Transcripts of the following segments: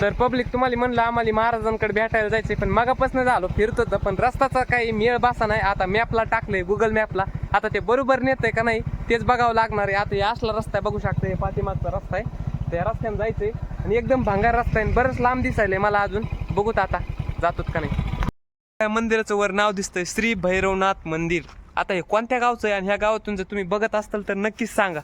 तर पब्लिक तुम्हाला म्हणलं आम्हाला महाराजांकडे भेटायला जायचंय पण मगापासून झालो फिरत होतं पण रस्ताचा काही मेळ बसा नाही. आता मॅपला टाकलंय गुगल मॅपला आता ते बरोबर नेतंय का नाही तेच बघावं लागणार आहे. आता हे असला रस्ता बघू शकता पाठीमागचा रस्ता आहे. त्या रस्त्याने जायचंय. आणि एकदम भांगार रस्ता आहे. बरंच लांब दिसायलंय मला अजून. बघूत आता जातोत का नाही. या मंदिराचं वर नाव दिसतंय श्री भैरवनाथ मंदिर. आता हे कोणत्या गावचं आहे? आणि ह्या गावातून जर तुम्ही बघत असाल तर नक्कीच सांगा.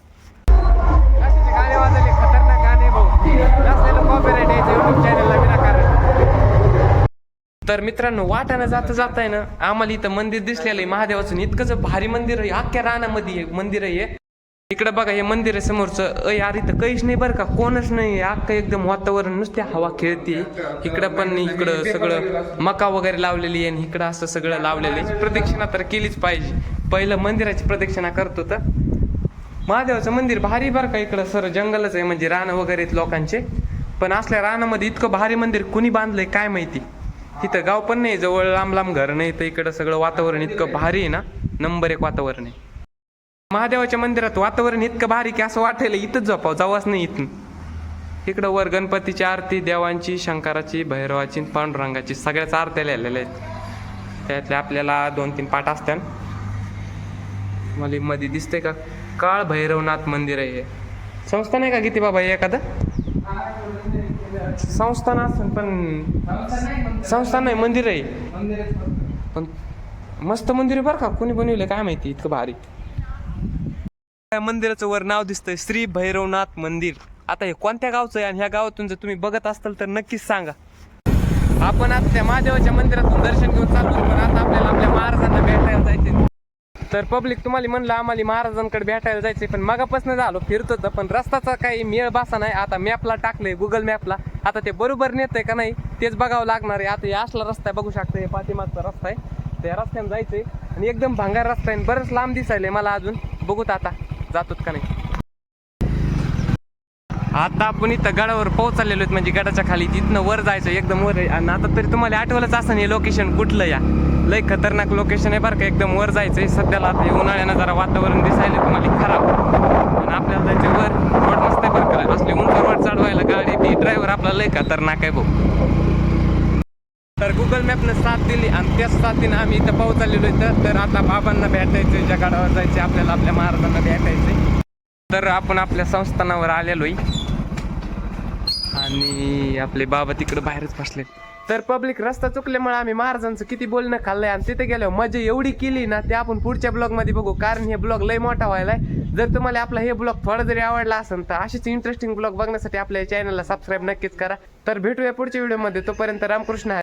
तर मित्रांनो वाटानं जाता जाताय आहे ना आम्हाला इथं मंदिर दिसलेलं आहे. महादेवाचं इतकंच भारी मंदिर आहे अख्ख्या रानामध्ये आहे मंदिर आहे हे. इकडं बघा हे मंदिर आहे समोरचं. यार इथं काहीच नाही बरं का कोणच नाही अख्खं एकदम वातावरण नुसते हवा खेळते इकडं पण इकडं सगळं मका वगैरे लावलेली आहे आणि इकडं असं सगळं लावलेलं आहे. प्रदक्षिणा तर केलीच पाहिजे. पहिलं मंदिराची प्रदक्षिणा करतो तर. महादेवाचं मंदिर भारी बरं का इकडं सर जंगलच आहे म्हणजे रानं वगैरे आहेत लोकांचे. पण असल्या रानामध्ये इतकं भारी मंदिर कुणी बांधलंय काय माहिती? तिथं गाव पण नाही जवळ लांब लांब घर नाही तर इकडं सगळं वातावरण इतकं भारी आहे ना. नंबर एक वातावरण आहे. महादेवाच्या मंदिरात वातावरण इतकं भारी की असं वाटायला इथंच झोपाव जावाच नाही इथून. इकडं वर गणपतीची आरती देवांची शंकराची भैरवाची पांडुरंगाची सगळ्याच आरत्या लिहिलेल्या आहेत. त्यातल्या आपल्याला दोन तीन पाठ असत्या मला मध्ये दिसतंय का? काळ भैरवनाथ मंदिर आहे हे. नाही का किती बाबा हे एखादं? संस्थान असं पण संस्थान नाही मंदिर आहे. पण मस्त मंदिर आहे बरं का. कोणी बनवलं काय माहिती इतकं भारी. मंदिराचं वर नाव दिसतंय श्री भैरवनाथ मंदिर. आता हे कोणत्या गावचं आहे आणि ह्या गावातून जर तुम्ही बघत असाल तर नक्कीच सांगा. आपण आता त्या महादेवाच्या मंदिरातून दर्शन घेऊन चाललो पण आता आपल्याला आपल्या महाराजांना भेटायला जायचे तर पब्लिक तुम्हाला म्हणलं आम्हाला महाराजांकडे भेटायला जायचंय पण मगापासून झालो फिरतो तर पण रस्ताचा काही मेळ बासा नाही. आता मॅपला टाकलंय गुगल मॅपला आता ते बरोबर नेतंय का नाही तेच बघावं लागणार आहे. आता हे असला रस्ता आहे बघू शकता हे पाठीमागचा रस्ता आहे. त्या रस्त्याने जायचंय. आणि एकदम भांगार रस्ता आहे. आणि बरंच लांब दिसायलंय मला अजून. बघूत आता जातोत का नाही. आता आपण इथं गडावर पोहोचलेलो आहेत म्हणजे गडाच्या खाली. तिथनं वर जायचं एकदम वर आहे. आणि आता तरी तुम्हाला आठवलंच असं हे लोकेशन कुठलं या? लय खतरनाक लोकेशन आहे बरं का. एकदम वर जायचं आहे सध्याला आता हे उन्हाळ्यानं जरा वातावरण दिसायला तुम्हाला खराब. पण आपल्याला जायचं वर रोड मस्त आहे बरं का. असले उंच चढवायला गाडी ती ड्रायव्हर आपला लय खतरनाक आहे भाऊ. तर गुगल मॅपनं साथ दिली आणि त्याच साथीनं आम्ही इथं पोहोचलेलो इथं. तर आता बाबांना भेटायचं ज्या गाडावर जायचे आपल्याला आपल्या महाराजांना भेटायचंय. तर आपण आपल्या संस्थानावर आलेलो आहे. आणि आपले बाबा तिकडे बाहेरच बसले. तर पब्लिक रस्ता चुकल्यामुळे आम्ही महाराजांचं किती बोलणं खाल्लंय आणि तिथे गेल्यावर मजा एवढी केली ना ते आपण पुढच्या ब्लॉगमध्ये बघू. कारण हे ब्लॉग लय मोठा व्हायलाय. जर तुम्हाला आपला हे ब्लॉग थोडा जरी आवडला असेल तर अशीच इंटरेस्टिंग ब्लॉग बघण्यासाठी आपल्या चॅनलला सबस्क्राईब नक्कीच करा. तर भेटूया पुढच्या व्हिडिओमध्ये तोपर्यंत रामकृष्ण